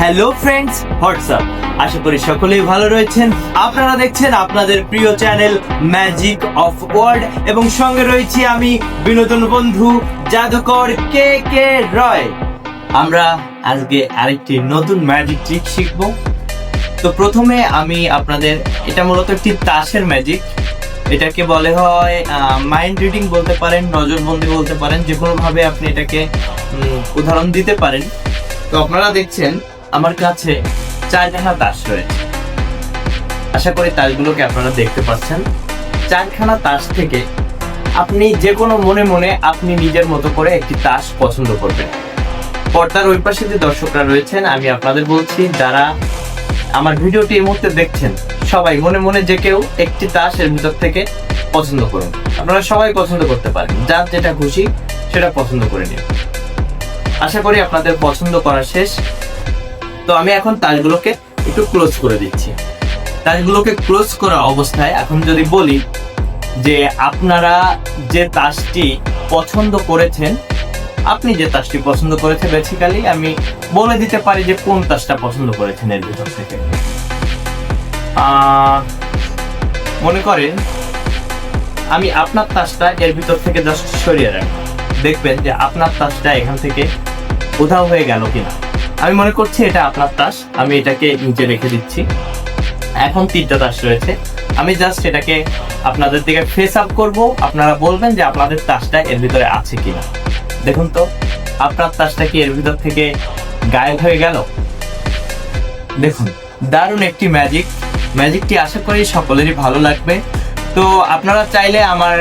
Hello friends WhatsApp আশা করি সকলেই ভালো রয়েছেন। আপনারা দেখছেন আপনাদের প্রিয় চ্যানেল ম্যাজিক অফ ওয়ার্ল্ড এবং সঙ্গে রয়েছি আমি বিনোদন বন্ধু জাদুকর কে কে রয়। আমরা আজকে আরেকটি নতুন ম্যাজিক ট্রিক শিখব। তো প্রথমে আমি আপনাদের, এটা মূলত একটি তাসের ম্যাজিক এটাকে বলে হয় মাইন্ড রিডিং বলতে পারেন, নজরবন্দি বলতে পারেন যে কোনো ভাবে আপনি এটাকে উদাহরণ দিতে পারেন। তো আপনারা দেখছেন আমার কাছে চারখানা তাস রয়েছে। আশা করি তাসগুলোকে আপনারা দেখতে পাচ্ছেন। চারখানা তাস থেকে আপনি যে কোনো মনে মনে আপনি নিজের মতো করে একটি তাস পছন্দ করবেন। পর্দার ওই পাশে যে দর্শকরা রয়েছেন, আমি আপনাদের বলছি, যারা আমার ভিডিওটি এই মুহূর্তে দেখছেন, সবাই মনে মনে যে কেউ একটি তাস এর ভিতর থেকে পছন্দ করুন। আপনারা সবাই পছন্দ করতে পারেন। যার যেটা খুশি, সেটা পছন্দ করে নিন। আশা করি আপনাদের পছন্দ করা শেষ। তো আমি এখন তাসগুলোকে একটু ক্লোজ করে দিচ্ছি। তাসগুলোকে ক্লোজ করা অবস্থায় এখন যদি বলি যে আপনারা যে তাসটি পছন্দ করেছেন, আপনি যে তাসটি পছন্দ করেছেন বেসিক্যালি আমি বলে দিতে পারি যে কোন তাসটা পছন্দ করেছেন এর ভিতর থেকে। মনে করেন আমি আপনার তাসটা এর ভিতর থেকে জাস্ট সরিয়ে রাখব। দেখবেন যে আপনার তাসটা এখান থেকে উধাও হয়ে গেল কিনা। আমি মনে করছি এটা আপনার তাস, আমি এটাকে নিচে রেখে দিচ্ছি। এখন তিনটা তাস রয়েছে। আমি জাস্ট এটাকে আপনাদের দিকে ফেস আপ করব। আপনারা বলবেন যে আপনাদের তাসটা এর ভিতরে আছে কিনা। দেখুন তো, আপনার তাসটা কি এর ভিতর থেকে গায়েব হয়ে গেল? দেখুন, দারুণ একটি ম্যাজিক ম্যাজিকটি আশা করি সকলেরই ভালো লাগবে। তো আপনারা চাইলে আমার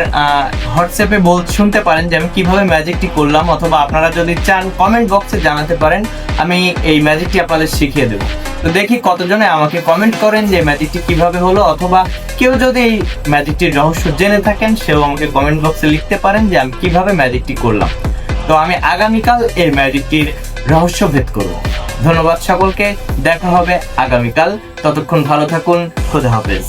হোয়াটসঅ্যাপে বল শুনতে পারেন যে আমি কীভাবে ম্যাজিকটি করলাম, অথবা আপনারা যদি চান কমেন্ট বক্সে জানাতে পারেন, আমি এই ম্যাজিকটি আপনাদের শিখিয়ে দেবো। তো দেখি কতজনে আমাকে কমেন্ট করেন যে ম্যাজিকটি কীভাবে হলো, অথবা কেউ যদি এই ম্যাজিকটির রহস্য জেনে থাকেন, সেও আমাকে কমেন্ট বক্সে লিখতে পারেন যে আমি কীভাবে ম্যাজিকটি করলাম। তো আমি আগামীকাল এই ম্যাজিকটির রহস্য ভেদ করব। ধন্যবাদ সকলকে, দেখা হবে আগামীকাল। ততক্ষণ ভালো থাকুন, খোদা হাফেজ।